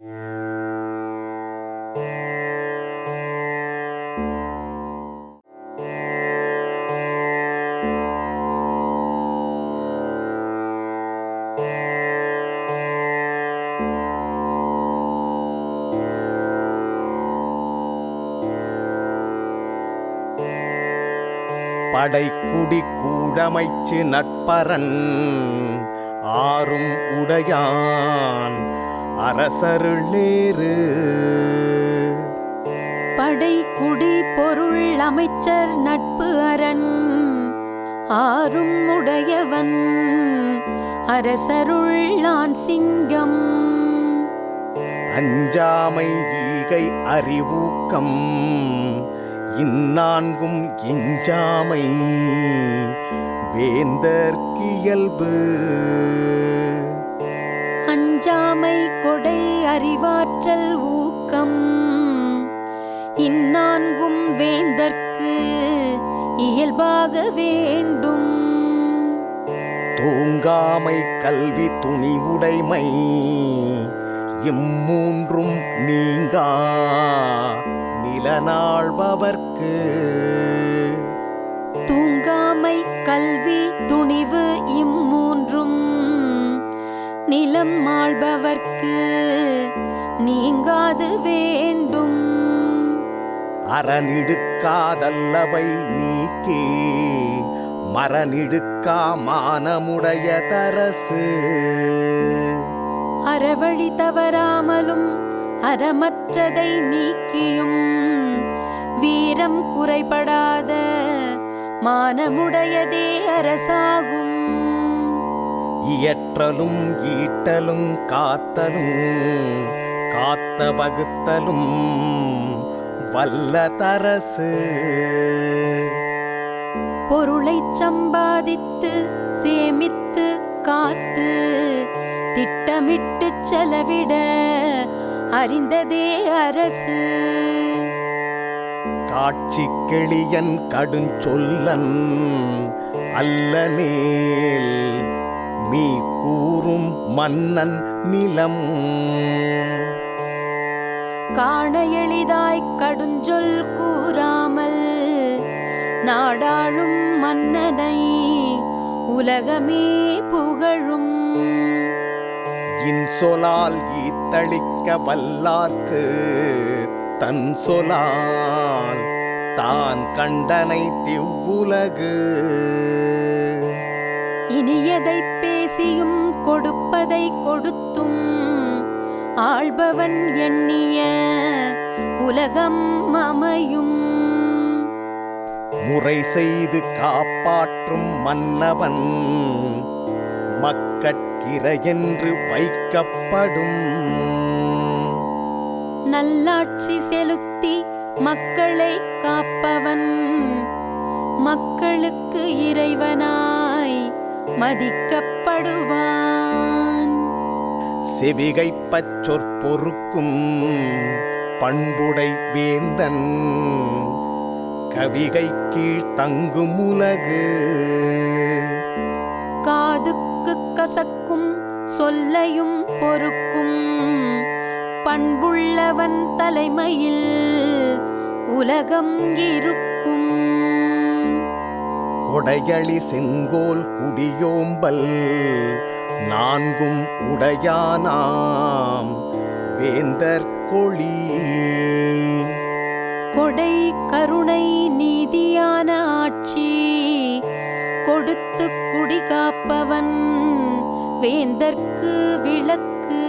படைக்குடி கூடமைச்சு நட்பரன் ஆறும் உடையான். அரசருள் நேரு. படை குடி பொருள் அமைச்சர் நட்பு அரண். ஆறும் உடையவன் அரசருள்ளான் சிங்கம். அஞ்சாமை ஈகை அறிவூக்கம். இந்நான்கும் எஞ்சாமை வேந்தற்கியல்பு அறிவாற்றல் ஊக்கம். இந்நான்கும் வேந்தற்கு இயல்பாக வேண்டும். தூங்காமை கல்வி துணிவுடைமை இம்மூன்றும் நீங்கா நிலநாள்பவர்க்கு தூங்காமை கல்வி துணிவு இம்மூன்றும் நிலம் ஆள்பவர்க்கு நீங்காது வேண்டும். அறநிடுக்காதல்லவை நீக்கே மரநிடுக்கா மானமுடைய தரசு. அறவழி தவறாமலும் அறமற்றதை நீக்கியும் வீரம் குறைபடாத மானமுடையதே அரசாகும். இயற்றலும் ஈட்டலும் காத்தலும் காத்த வகுத்தலும் வல்ல தரசு. பொருளைச் சம்பாதித்து சேமித்து காத்து திட்டமிட்டுச் செலவிட அறிந்ததே அரசு. காட்சி கிளியன் கடுஞ்சொல்லன் அல்லனேல் மீ கூறும் மன்னன் நிலம். காண எளிதாய்க் கடுஞ்சொல் கூறாமல் நாடாளும் மன்னனை உலகமே புகழும். இன்சொலால் ஈத்தளிக்க வல்லார்க்கு தன் சொலால் தான் கண்டனை திவ்வுலகு. இனியதைப் பேசியும் கொடுப்பதை கொடுத்தும் ஆள்பவன் எண்ணிய உலகம் அமையும். முறை செய்து காப்பாற்றும் மன்னவன் மக்கட்கிரையென்று வைக்கப்படும். நல்லாட்சி செலுத்தி மக்களை காப்பவன் மக்களுக்கு இறைவனாய் மதிக்கப்படுவான். செவிகைப்பச் சொற்பொருக்கும் பண்புடை வேந்தன் கவிகை கீழ் தங்கும் உலகு. காதுக்கு கசக்கும் சொல்லையும் பொறுக்கும் பண்புள்ளவன் தலைமையில் உலகம் இருக்கும். கொடையளி செங்கோல் குடியோம்பல் நான்கும் உடையானாம். வேந்தர் கொழி கொடை கருணை நீதியான ஆட்சி கொடுத்து குடிகாப்பவன் வேந்தற்கு விளக்கு.